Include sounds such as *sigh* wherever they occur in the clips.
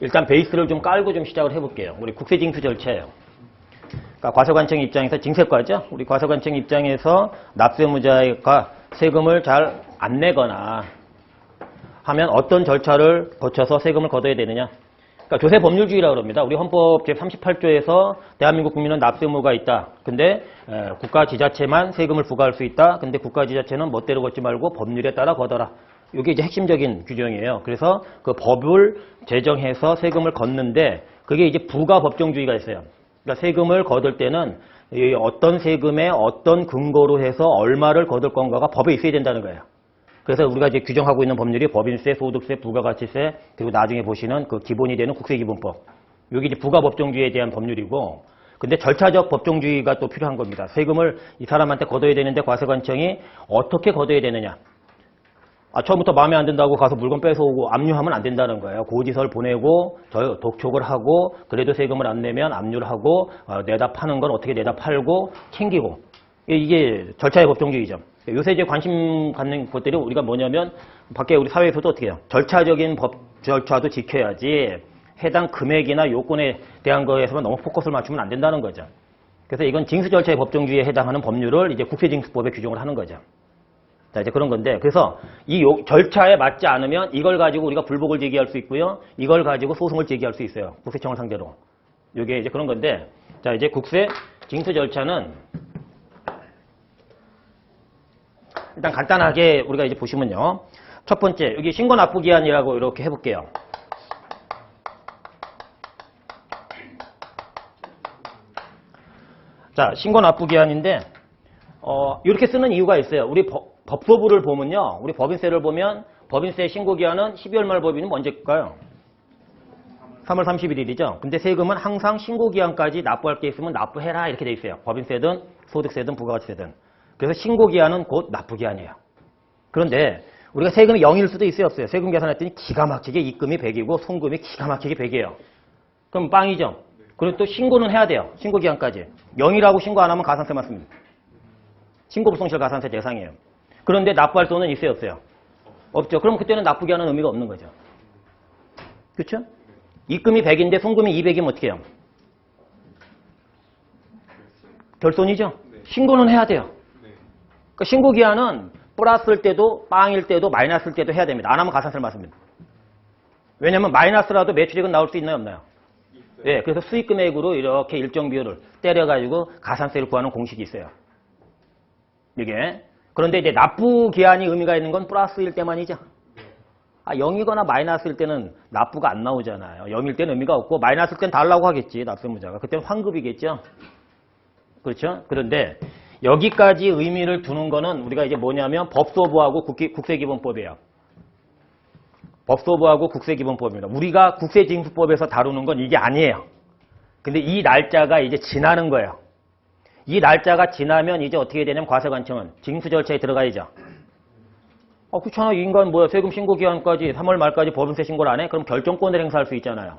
일단 베이스를 좀 깔고 좀 시작을 해볼게요. 우리 국세 징수 절차예요. 그러니까 과세관청 입장에서 징세과죠. 우리 과세관청 입장에서 납세무자가 세금을 잘 안 내거나 하면 어떤 절차를 거쳐서 세금을 걷어야 되느냐. 그러니까 조세 법률주의라고 합니다. 우리 헌법 제38조에서 대한민국 국민은 납세무가 있다. 근데 에, 국가 지자체만 세금을 부과할 수 있다. 근데 국가 지자체는 멋대로 걷지 말고 법률에 따라 걷어라. 이게 이제 핵심적인 규정이에요. 그래서 그 법을 제정해서 세금을 걷는데 그게 이제 부가 법정주의가 있어요. 그러니까 세금을 거둘 때는 이 어떤 세금에 어떤 근거로 해서 얼마를 거둘 건가가 법에 있어야 된다는 거예요. 그래서 우리가 이제 규정하고 있는 법률이 법인세, 소득세, 부가가치세, 그리고 나중에 보시는 그 기본이 되는 국세기본법. 여기 이제 부가법정주의에 대한 법률이고, 근데 절차적 법정주의가 또 필요한 겁니다. 세금을 이 사람한테 걷어야 되는데 과세관청이 어떻게 걷어야 되느냐. 아, 처음부터 마음에 안 든다고 가서 물건 뺏어오고 압류하면 안 된다는 거예요. 고지서를 보내고 저 독촉을 하고 그래도 세금을 안 내면 압류를 하고 어, 내다 파는 건 어떻게 내다 팔고 챙기고 이게- 절차의 법정주의죠. 요새 이제 관심 갖는 것들이 우리가 뭐냐면 밖에 우리 사회에서도 어떻게 해요? 절차적인 법 절차도 지켜야지 해당 금액이나 요건에 대한 거에서만 너무 포커스를 맞추면 안 된다는 거죠. 그래서 이건 징수 절차의 법정주의에 해당하는 법률을 이제 국세징수법에 규정을 하는 거죠. 자, 이제 그런 건데, 그래서 이 요- 절차에 맞지 않으면 이걸 가지고 우리가 불복을 제기할 수 있고요. 이걸 가지고 소송을 제기할 수 있어요. 국세청을 상대로. 이게 이제 그런 건데, 자, 이제 국세 징수 절차는 일단 간단하게 우리가 이제 보시면요. 첫 번째, 여기 신고 납부 기한이라고 이렇게 해볼게요. 자, 신고 납부 기한인데, 어, 이렇게 쓰는 이유가 있어요. 우리 법, 법소부를 보면요. 우리 법인세를 보면 법인세 신고 기한은 12월 말 법인은 언제일까요? 3월 31일이죠. 근데 세금은 항상 신고 기한까지 납부할 게 있으면 납부해라 이렇게 돼 있어요. 법인세든 소득세든 부가가치세든. 그래서 신고 기한은 곧 납부 기한이에요. 그런데 우리가 세금이 0일 수도 있어요, 없어요? 세금 계산했더니 기가 막히게 입금이 100이고 송금이 기가 막히게 100이에요. 그럼 빵이죠. 그리고 또 신고는 해야 돼요. 신고 기한까지. 0이라고 신고 안 하면 가산세 맞습니다. 신고 불성실 가산세 대상이에요. 그런데 납부할 돈은 있어요, 없어요? 없죠. 그럼 그때는 납부기 하는 의미가 없는 거죠. 그렇죠? 입금이 100인데 송금이 200이면 어떻게 해요? 결손이죠? 신고는 해야 돼요. 그러니까 신고 기한은 플러스일 때도 빵일 때도 마이너스일 때도 해야 됩니다. 안 하면 가산세를 맞습니다. 왜냐면 마이너스라도 매출액은 나올 수 있나요, 없나요? 예, 그래서 수익 금액으로 이렇게 일정 비율을 때려가지고 가산세를 구하는 공식이 있어요. 이게. 그런데 이제 납부 기한이 의미가 있는 건 플러스일 때만이죠. 아, 0이거나 마이너스일 때는 납부가 안 나오잖아요. 0일 때는 의미가 없고 마이너스일 땐 달라고 하겠지, 납세무자가. 그때는 환급이겠죠. 그렇죠? 그런데 여기까지 의미를 두는 거는 우리가 이제 뭐냐면 법소부하고 국세기본법이에요. 법소부하고 국세기본법입니다. 우리가 국세징수법에서 다루는 건 이게 아니에요. 근데 이 날짜가 이제 지나는 거예요. 이 날짜가 지나면 이제 어떻게 되냐면 과세관청은 징수 절차에 들어가야죠. 아, 그렇잖아. 이 인간 뭐야. 세금 신고 기한까지 3월 말까지 법인세 신고를 안 해? 그럼 결정권을 행사할 수 있잖아요.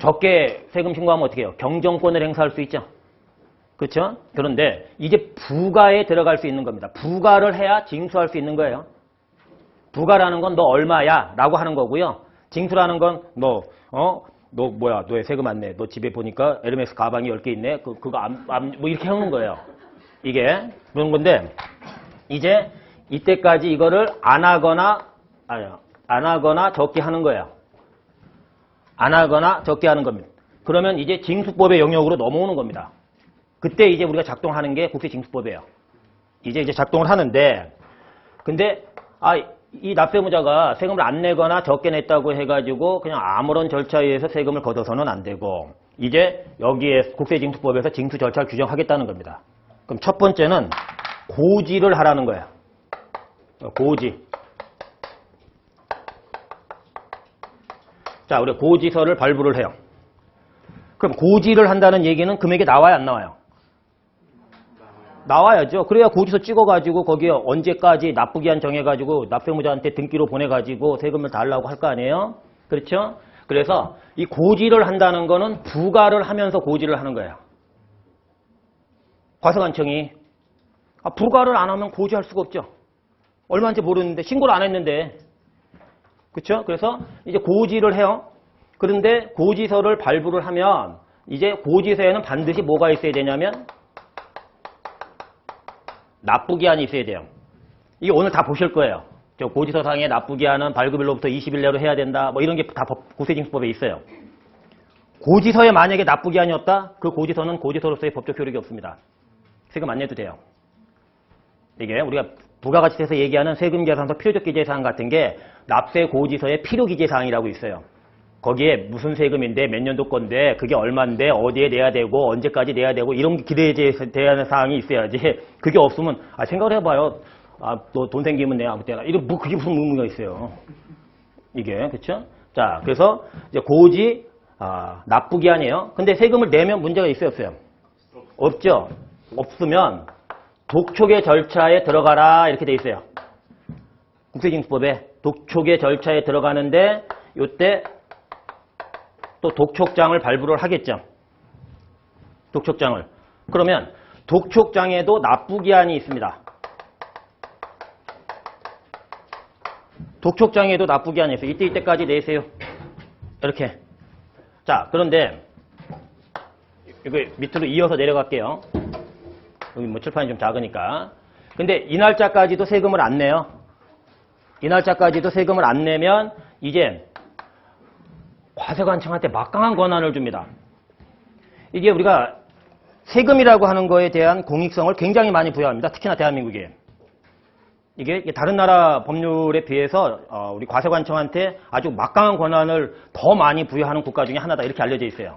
적게 세금 신고하면 어떻게 해요? 경정권을 행사할 수 있죠. 그렇죠? 그런데 이제 부가에 들어갈 수 있는 겁니다. 부가를 해야 징수할 수 있는 거예요. 부가라는 건 너 얼마야? 라고 하는 거고요. 징수라는 건 너, 어? 너 뭐야? 너의 세금 안 내. 너 집에 보니까 에르메스 가방이 10개 있네? 그, 그거 안, 안, 뭐 이렇게 하는 거예요. 이게. 그런 건데, 이제 이때까지 이거를 안 하거나, 아니요. 안 하거나 적게 하는 거예요. 안 하거나 적게 하는 겁니다. 그러면 이제 징수법의 영역으로 넘어오는 겁니다. 그때 이제 우리가 작동하는 게 국세징수법이에요. 이제 이제 작동을 하는데, 근데 아, 이 납세무자가 세금을 안 내거나 적게 냈다고 해가지고 그냥 아무런 절차에 의해서 세금을 걷어서는 안 되고 이제 여기에 국세징수법에서 징수 절차를 규정하겠다는 겁니다. 그럼 첫 번째는 고지를 하라는 거예요. 어, 고지. 자, 우리 고지서를 발부를 해요. 그럼 고지를 한다는 얘기는 금액이 나와야 안 나와요? 나와야죠. 그래야 고지서 찍어가지고 거기에 언제까지 납부 기한 정해가지고 납세무자한테 등기로 보내가지고 세금을 달라고 할 거 아니에요? 그렇죠? 그래서 이 고지를 한다는 거는 부가를 하면서 고지를 하는 거예요. 과세관청이 아, 부가를 안 하면 고지할 수가 없죠. 얼마인지 모르는데 신고를 안 했는데 그렇죠? 그래서 이제 고지를 해요. 그런데 고지서를 발부를 하면 이제 고지서에는 반드시 뭐가 있어야 되냐면 납부기한이 있어야 돼요. 이게 오늘 다 보실 거예요. 저 고지서상의 납부기한은 발급일로부터 20일 내로 해야 된다. 뭐 이런 게다 고세징수법에 있어요. 고지서에 만약에 납부기한이 없다? 그 고지서는 고지서로서의 법적 효력이 없습니다. 세금 안 내도 돼요. 이게 우리가 부가가치세에서 얘기하는 세금 계산서 필요적 기재 사항 같은 게 납세 고지서의 필요 기재 사항이라고 있어요. 거기에 무슨 세금인데 몇 년도 건데 그게 얼마인데 어디에 내야 되고 언제까지 내야 되고 이런 기대되는 사항이 있어야지 *laughs* 그게 없으면 아 생각을 해봐요. 아 너 돈 생기면 내야 아무 때나 이거 뭐 그게 무슨 의미가 있어요. 이게 그렇죠? 자 그래서 이제 고지 아, 납부기한이에요. 근데 세금을 내면 문제가 있어요 없어요? 없죠. 없으면 독촉의 절차에 들어가라 이렇게 돼 있어요. 국세징수법에 독촉의 절차에 들어가는데 이때 또 독촉장을 발부를 하겠죠. 독촉장을. 그러면 독촉장에도 납부기한이 있습니다. 독촉장에도 납부기한이 있어요. 이때 이때까지 내세요. 이렇게. 자, 그런데 이거 밑으로 이어서 내려갈게요. 여기 뭐 칠판이 좀 작으니까. 근데 이 날짜까지도 세금을 안 내요. 이 날짜까지도 세금을 안 내면 이제 과세관청한테 막강한 권한을 줍니다. 이게 우리가 세금이라고 하는 거에 대한 공익성을 굉장히 많이 부여합니다. 특히나 대한민국에. 이게 다른 나라 법률에 비해서 어, 우리 과세관청한테 아주 막강한 권한을 더 많이 부여하는 국가 중에 하나다 이렇게 알려져 있어요.